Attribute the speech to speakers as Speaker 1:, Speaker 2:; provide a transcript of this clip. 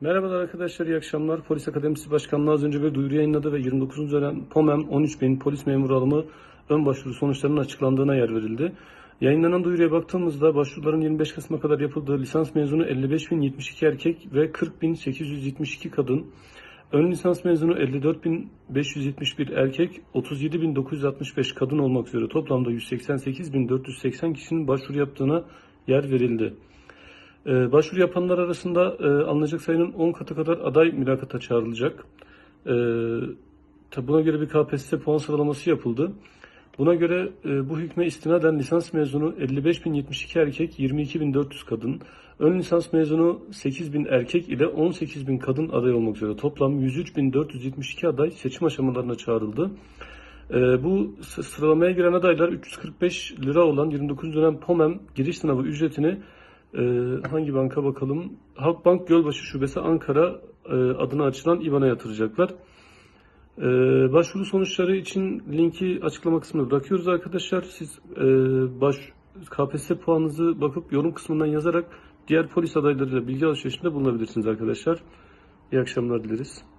Speaker 1: Merhabalar arkadaşlar, iyi akşamlar. Polis Akademisi Başkanlığı az önce bir duyuru yayınladı ve 29. dönem POMEM 13 bin polis memuru alımı ön başvuru sonuçlarının açıklandığına yer verildi. Yayınlanan duyuruya baktığımızda başvuruların 25 Kasım'a kadar yapıldığı lisans mezunu 55.072 erkek ve 40.872 kadın, ön lisans mezunu 54.571 erkek, 37.965 kadın olmak üzere toplamda 188.480 kişinin başvuru yaptığına yer verildi. Ee, başvuru yapanlar arasında e, alınacak sayının 10 katı kadar aday mülakata çağrılacak. Tabi buna göre bir KPSS puan sıralaması yapıldı. Buna göre e, bu hükme istinaden lisans mezunu 55.072 erkek, 22.400 kadın, ön lisans mezunu 8.000 erkek ile 18.000 kadın aday olmak üzere toplam 103.472 aday seçim aşamalarına çağrıldı. Ee, bu sıralamaya giren adaylar 345 lira olan 29 dönem POMEM giriş sınavı ücretini e, hangi banka bakalım? Halkbank Gölbaşı Şubesi Ankara e, adına açılan IBAN'a yatıracaklar. E, başvuru sonuçları için linki açıklama kısmına bırakıyoruz arkadaşlar. Siz e, baş KPSS puanınızı bakıp yorum kısmından yazarak diğer polis adaylarıyla bilgi alışverişinde bulunabilirsiniz arkadaşlar. İyi akşamlar dileriz.